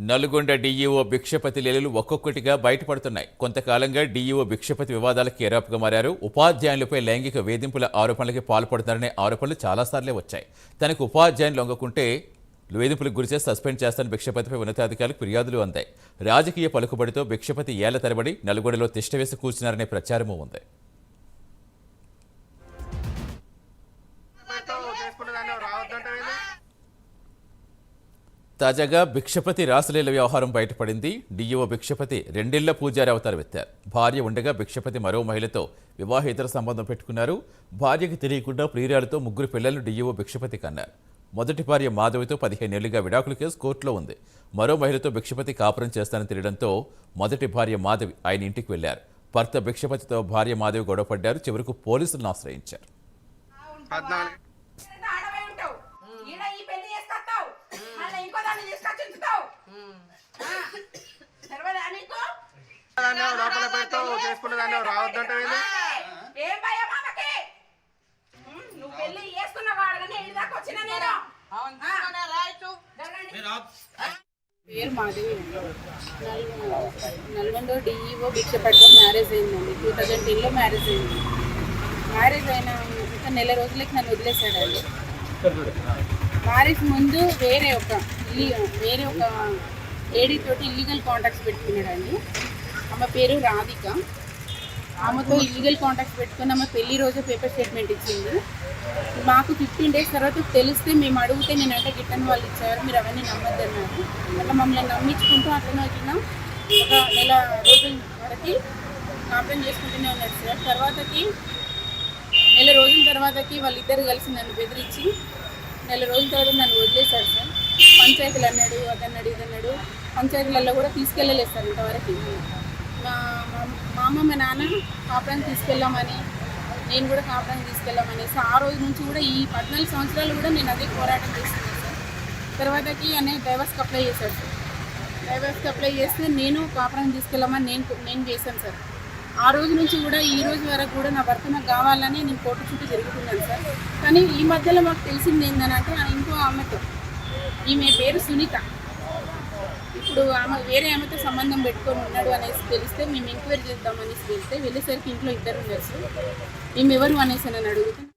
Nalgonda DEO Bhikshapathi లీలలు ఒక్కొక్కటిగా బయటపడుతున్నాయి. కొంతకాలంగా డీఈఓ భిక్షపతి వివాదాలకు ఎరాపుగా మారారు. ఉపాధ్యాయులపై లైంగిక వేధింపుల ఆరోపణలకి పాల్పడుతున్నారనే ఆరోపణలు చాలాసార్లే వచ్చాయి. తనకు ఉపాధ్యాయులు లొంగకుంటే వేధింపులకు గురిచే సస్పెండ్ చేస్తాను భిక్షపతిపై ఉన్నతాధికారులకు ఫిర్యాదులు అందాయి. రాజకీయ పలుకుబడితో భిక్షపతి ఏళ్ళ తరబడి నల్గొండలో తిష్టవేసి కూర్చున్నారనే ప్రచారమూ ఉంది. తాజాగా భిక్షపతి రాసలీల వ్యవహారం బయటపడింది. డిఈఓ భిక్షపతి రెండేళ్ళ పూజారి అవతారం ఎత్తారు. భార్య ఉండగా భిక్షపతి మరో మహిళతో వివాహేతర సంబంధం పెట్టుకున్నారు. భార్యకి తెలియకుండా ప్రియురాలతో ముగ్గురు పిల్లలను డిఈఓ భిక్షపతి కన్నారు. మొదటి భార్య మాధవితో పదిహేనేళ్ళుగా విడాకుల కేసు కోర్టులో ఉంది. మరో మహిళతో భిక్షపతి కాపురం చేస్తానని తెలియడంతో మొదటి భార్య మాధవి ఆయన ఇంటికి వెళ్ళారు భర్త భిక్షపతితో భార్య మాధవి గొడవపడ్డారు. చివరకు పోలీసులను ఆశ్రయించారు. లోపల పెడతావు చేసుకునేదాన్ని రావద్దంటే ఏం భయం ఆమెకి? ఉమ్, నువ్వు పెళ్ళి చేసుకున్నావు అడగని ఇంటి దాకా వచ్చిన నేను. జరగండి. పేరు మాధవి నల్గొండ డిఈఓ భిక్షపట్నం మ్యారేజ్ అయిందండి. టూ థౌజండ్ టెన్లో మ్యారేజ్ అయింది. మ్యారేజ్ అయిన ఒక నెల రోజులకి నన్ను వదిలేశాడండి. మ్యారేజ్ ముందు వేరే ఒక ఇల్లి- వేరే ఒక లేడీ తోటి ఇల్లీగల్ కాంటాక్ట్స్ పెట్టుకున్నాడండి. ఆమె పేరు రాధిక. ఆమెతో ఇల్లీగల్ కాంటాక్ట్ పెట్టుకుని ఆమె పెళ్ళి రోజు పేపర్ స్టేట్మెంట్ ఇచ్చింది. మాకు ఫిఫ్టీన్ డేస్ తర్వాత తెలిస్తే మేము అడిగితే నేనంటే గిట్టని వాళ్ళు ఇచ్చారు మీరు అవన్నీ నమ్మద్దన్నారు అట్లా మమ్మల్ని నమ్మించుకుంటూ అట్లనే అట్లా ఒక నెల రోజుల వరకు కంప్లైంట్ చేసుకుంటూనే ఉన్నారు సార్. తర్వాతకి నెల రోజుల తర్వాతకి వాళ్ళిద్దరు కలిసి నన్ను బెదిరించి నెల రోజుల తర్వాత నన్ను వదిలేశారు సార్. పంచాయతీలు అన్నాడు అదన్నాడు ఇదన్నాడు. పంచాయతీలలో కూడా తీసుకెళ్ళలేదు సార్ ఇంతవరకు. మా మా- అమ్మ మా నాన్న కాపురానికి తీసుకెళ్ళామని నేను కూడా కాపురానికి తీసుకెళ్ళామనేసి ఆ రోజు నుంచి కూడా ఈ పద్నాలుగు సంవత్సరాలు కూడా నేను అదే పోరాటం చేస్తున్నాను సార్. తర్వాతకి అనే డైవర్స్కి అప్లై చేశాడు సార్. డైవర్స్కి అప్లై చేస్తే నేను కాపురానికి తీసుకెళ్ళామని నేను నేను చేశాను సార్. ఆ రోజు నుంచి కూడా ఈ రోజు వరకు కూడా నా భర్త నాకు కావాలని నేను కోర్టు చుట్టూ జరుగుతున్నాను సార్. కానీ ఈ మధ్యలో మాకు తెలిసింది ఏంటంటే ఇంకో ఆమెతో ఈమె పేరు సునీత. ఇప్పుడు ఆమె వేరే ఆమెతో సంబంధం పెట్టుకొని ఉన్నాడు అనేసి తెలిస్తే మేము ఎంక్వైరీ చేద్దామనేసి వెళ్తే వెళ్ళేసరికి ఇంట్లో ఇద్దరు ఉన్నారు. మేము ఎవరు అనేసి అని అడుగుతాను